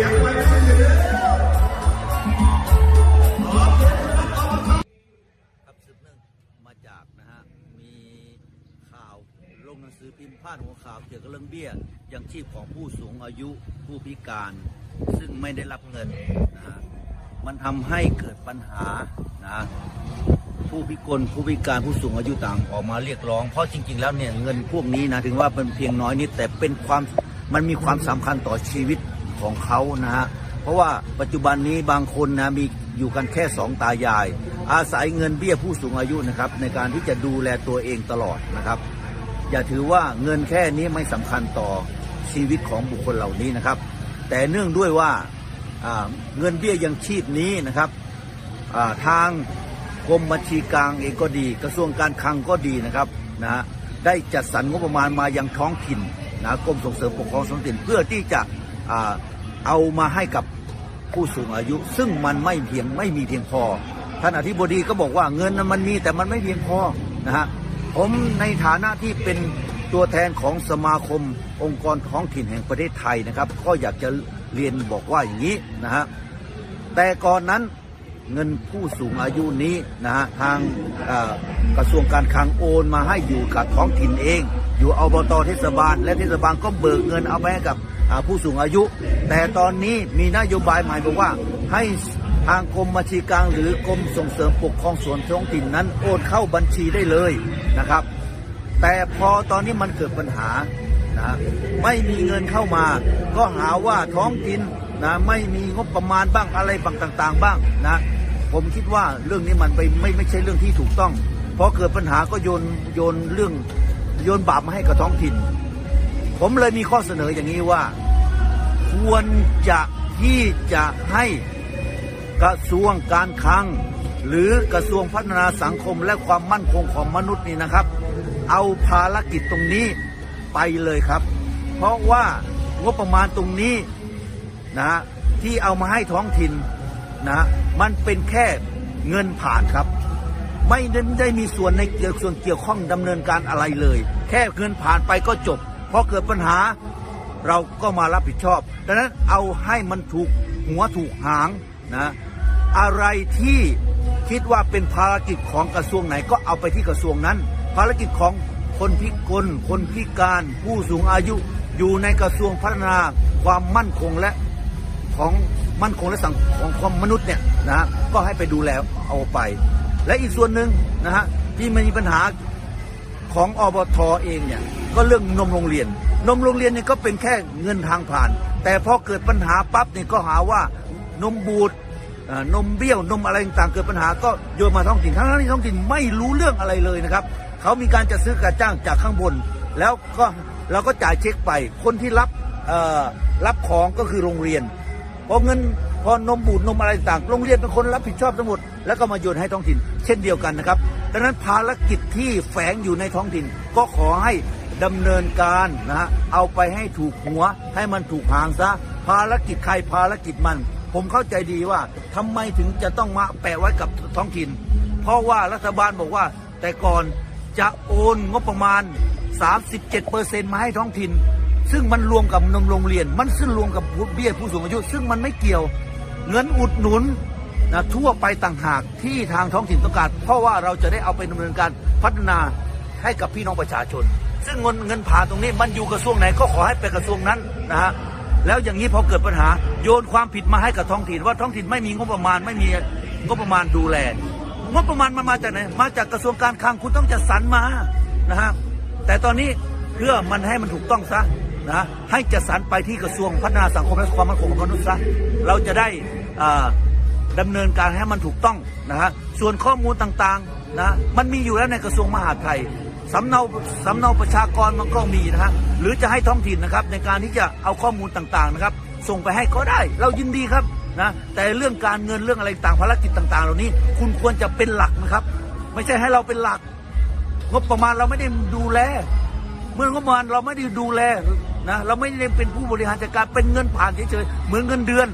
ครับสืบเนื่องมาจากนะฮะ มีข่าวลงหนังสือพิมพ์พาดหัวข่าวเกี่ยวกับเรื่องเบี้ยยังชีพของผู้สูงอายุผู้พิการ ซึ่งไม่ได้รับเงินนะมันทำให้เกิดปัญหานะผู้พิกลผู้พิการผู้สูงอายุต่างออกมาเรียกร้อง เพราะจริง ๆ แล้วเนี่ยเงินพวกนี้นะถึงว่าเป็นเพียงน้อยนิดแต่เป็นความมันมีความสำคัญต่อชีวิต ของเขานะฮะเพราะว่าปัจจุบันนี้บางคนนะมีอยู่กันแค่สองตายาย อาศัยเงินเบี้ยผู้สูงอายุนะครับในการที่จะดูแลตัวเองตลอดนะครับ อย่าถือว่าเงินแค่นี้ไม่สำคัญต่อชีวิตของบุคคลเหล่านี้นะครับ แต่เนื่องด้วยว่าเงินเบี้ยยังชีพนี้นะครับทางกรมบัญชีกลางเองก็ดี กระทรวงการคลังก็ดีนะครับนะฮะได้จัดสรรงบประมาณมายังท้องถิ่นนะกรมส่งเสริมปกครองท้องถิ่นเพื่อที่จะ เอามาให้กับผู้สูงอายุ ซึ่งมันไม่เพียงไม่มีเพียงพอ ท่านอธิบดีก็บอกว่าเงินนั้นมันมีแต่มันไม่เพียงพอนะฮะผมในฐานะที่เป็นตัวแทนของสมาคมองค์กรท้องถิ่นแห่งประเทศไทยนะครับ ก็อยากจะเรียนบอกว่าอย่างนี้นะฮะแต่ก่อนนั้นเงินผู้สูงอายุนี้นะฮะทางกระทรวงการคลังโอนมาให้อยู่กับท้องถิ่นเอง อยู่อบตเทศบาล และเทศบาลก็เบิกเงินเอาไปให้กับ ผู้สูงอายุ แต่ตอนนี้มีนโยบายใหม่บอกว่าให้ทางกรมบัญชีกลางหรือกรมส่งเสริมปกครองส่วนท้องถิ่นนั้นโอนเข้าบัญชีได้เลยนะครับ แต่พอตอนนี้มันเกิดปัญหานะไม่มีเงินเข้ามา ก็หาว่าท้องถิ่นนะไม่มีงบประมาณบ้างอะไรบางต่าง ๆ บ้างนะผมคิดว่าเรื่องนี้มันไปไม่ไม่ใช่เรื่องที่ถูกต้องพอเกิดปัญหาก็โยนโยนเรื่องโยนบาปมาให้กับท้องถิ่น ผมเลยมีข้อเสนออย่างนี้ว่า ควรจะที่จะให้กระทรวงการคลัง หรือกระทรวงพัฒนาสังคมและความมั่นคงของมนุษย์นี่นะครับ เอาภารกิจตรงนี้ไปเลยครับ เพราะว่างบประมาณตรงนี้นะที่เอามาให้ท้องถิ่นนะฮะมันเป็นแค่เงินผ่านครับ ไม่ได้มีส่วนในเกี่ยวส่วนเกี่ยวข้องดำเนินการอะไรเลย แค่เงินผ่านไปก็จบ พอเกิดปัญหาเราก็มารับผิดชอบ ดังนั้นเอาให้มันถูกหัวถูกหางนะอะไรที่คิดว่าเป็นภารกิจของกระทรวงไหนก็เอาไปที่กระทรวงนั้น ภารกิจของคนพิกล คนพิการ ผู้สูงอายุอยู่ในกระทรวงพัฒนาความมั่นคงและของมั่นคงและสังของความมนุษย์เนี่ยนะก็ให้ไปดูแลเอาไป และอีกส่วนหนึ่งนะฮะที่มันมีปัญหาของอบทเองเนี่ย ก็เรื่องนมโรงเรียน นมโรงเรียนเนี่ยก็เป็นแค่เงินทางผ่าน แต่พอเกิดปัญหาปั๊บเนี่ยก็หาว่านมบูดนมเบี้ยวนมอะไรต่างๆเกิดปัญหาก็โยนมาท้องถิ่นทั้งๆที่ท้องถิ่นไม่รู้เรื่องอะไรเลยนะครับเขามีการจัดซื้อการจ้างจากข้างบน แล้วก็เราก็จ่ายเช็คไป คนที่รับรับของก็คือโรงเรียนพอเงินพอนมบูดนมอะไรต่างโรงเรียนเป็นคนรับผิดชอบทั้งหมดแล้วก็มาโยนให้ท้องถิ่น เช่นเดียวกันนะครับดังนั้นภารกิจที่แฝงอยู่ในท้องถิ่นก็ขอให้ ดำเนินการนะฮะเอาไปให้ถูกหัวให้มันถูกหางซะ ภารกิจใครภารกิจมัน ผมเข้าใจดีว่าทำไมถึงจะต้องมาแปะไว้กับท้องถิ่น เพราะว่ารัฐบาลบอกว่า แต่ก่อนจะโอนงบประมาณ 37%มาให้ท้องถิ่น ซึ่งมันรวมกับนมโรงเรียน มันซึ่งรวมกับเบี้ยผู้สูงอายุ ซึ่งมันไม่เกี่ยว เงินอุดหนุนนะทั่วไปต่างหากที่ทางท้องถิ่นต้องการ เพราะว่าเราจะได้เอาไปดำเนินการพัฒนาให้กับพี่น้องประชาชน ซึ่งเงินเงินผ่านตรงนี้มันอยู่กระทรวงไหนก็ขอให้ไปกระทรวงนั้นนะฮะแล้วอย่างนี้พอเกิดปัญหาโยนความผิดมาให้กับท้องถิ่นว่าท้องถิ่นไม่มีงบประมาณไม่มีงบประมาณดูแลงบประมาณมันมาจากไหนมาจากกระทรวงการคลังคุณต้องจัดสรรมานะฮะแต่ตอนนี้เพื่อมันให้มันถูกต้องซะนะให้จัดสรรไปที่กระทรวงพัฒนาสังคมและความมั่นคงของมนุษย์ซะเราจะได้อ่าดำเนินการให้มันถูกต้องนะฮะส่วนข้อมูลต่างๆนะมันมีอยู่แล้วในกระทรวงมหาดไทย สำเนาสำเนาประชากรมันก็มีนะฮะหรือจะให้ท้องถิ่นนะครับในการที่จะเอาข้อมูลต่างๆนะครับ ส่งไปให้ก็ได้ เรายินดีครับนะแต่เรื่องการเงินเรื่องอะไรต่างภารกิจต่าง ๆ เหล่านี้ คุณควรจะเป็นหลักนะครับ ไม่ใช่ให้เราเป็นหลัก งบประมาณเราไม่ได้ดูแล เมื่องบประมาณเราไม่ได้ดูแลนะเราไม่ได้เป็นผู้บริหารจัดการเป็นเงินผ่านเฉยๆเหมือนเงินเดือน